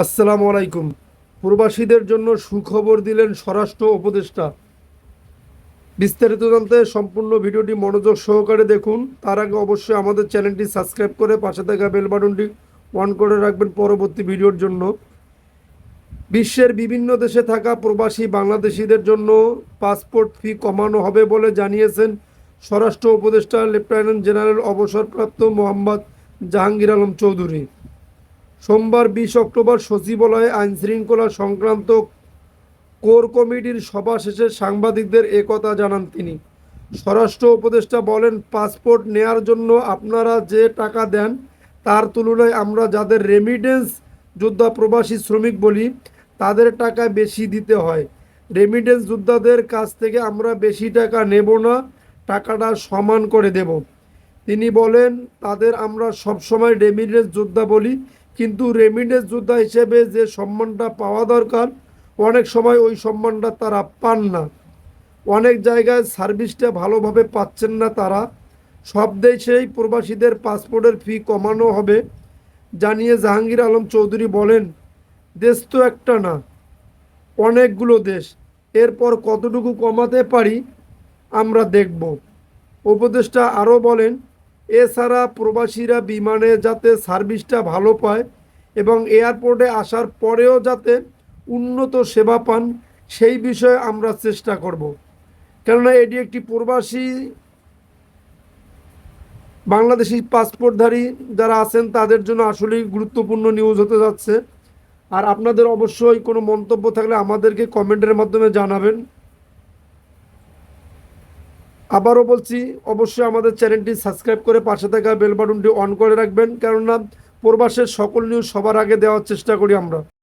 আসসালামু আলাইকুম। প্রবাসীদের জন্য সুখবর দিলেন স্বরাষ্ট্র উপদেষ্টা। বিস্তারিত জানতে সম্পূর্ণ ভিডিওটি মনোযোগ সহকারে দেখুন। তার আগে অবশ্যই আমাদের চ্যানেলটি সাবস্ক্রাইব করে পাশে থাকা বেল বাটনটি অন করে রাখবেন পরবর্তী ভিডিওর জন্য। বিশ্বের বিভিন্ন দেশে থাকা প্রবাসী বাংলাদেশিদের জন্য পাসপোর্ট ফি কমানো হবে বলে জানিয়েছেন স্বরাষ্ট্র উপদেষ্টা লেফটেন্যান্ট জেনারেল অবসরপ্রাপ্ত মোহাম্মদ জাহাঙ্গীর আলম চৌধুরী। সোমবার বিশ অক্টোবর সচিবালয়ে আইনশৃঙ্খলা সংক্রান্ত কোর কমিটির সভা শেষে সাংবাদিকদের একথা জানান তিনি। স্বরাষ্ট্র উপদেষ্টা বলেন, পাসপোর্ট নেয়ার জন্য আপনারা যে টাকা দেন, তার তুলনায় আমরা যাদের রেমিডেন্স যোদ্ধা প্রবাসী শ্রমিক বলি, তাদের টাকা বেশি দিতে হয়। রেমিডেন্স যোদ্ধাদের কাছ থেকে আমরা বেশি টাকা নেব না, টাকাটা সমান করে দেব। তিনি বলেন, তাদের আমরা সবসময় রেমিডেন্স যোদ্ধা বলি কিন্তু রেমিডেন্স যোদ্ধা হিসেবে যে সম্মানটা পাওয়া দরকার, অনেক সময় ওই সম্মানটা তারা পান না। অনেক জায়গায় সার্ভিসটা ভালোভাবে পাচ্ছেন না তারা। সব দেশেই প্রবাসীদের পাসপোর্টের ফি কমানো হবে জানিয়ে জাহাঙ্গীর আলম চৌধুরী বলেন, দেশ তো একটা না, অনেকগুলো দেশ। এরপর কতটুকু কমাতে পারি আমরা দেখব। উপদেষ্টা আরও বলেন এছাড়া প্রবাসীরা বিমানে যাতে সার্ভিসটা ভালো পায় এবং এয়ারপোর্টে আসার পরেও যাতে উন্নত সেবা পান, সেই বিষয়ে আমরা চেষ্টা করব। কেননা এটি একটি প্রবাসী বাংলাদেশি পাসপোর্টধারী যারা আছেন, তাদের জন্য আসলেই গুরুত্বপূর্ণ নিউজ হতে যাচ্ছে। আর আপনাদের অবশ্যই কোনো মন্তব্য থাকলে আমাদেরকে কমেন্টের মাধ্যমে জানাবেন। আবারও বলছি, অবশ্যই আমাদের চ্যানেলটি সাবস্ক্রাইব করে পাশে থাকা বেল বাটনটি অন করে রাখবেন। কেননা প্রবাসের সকল নিউজ সবার আগে দেওয়ার চেষ্টা করি আমরা।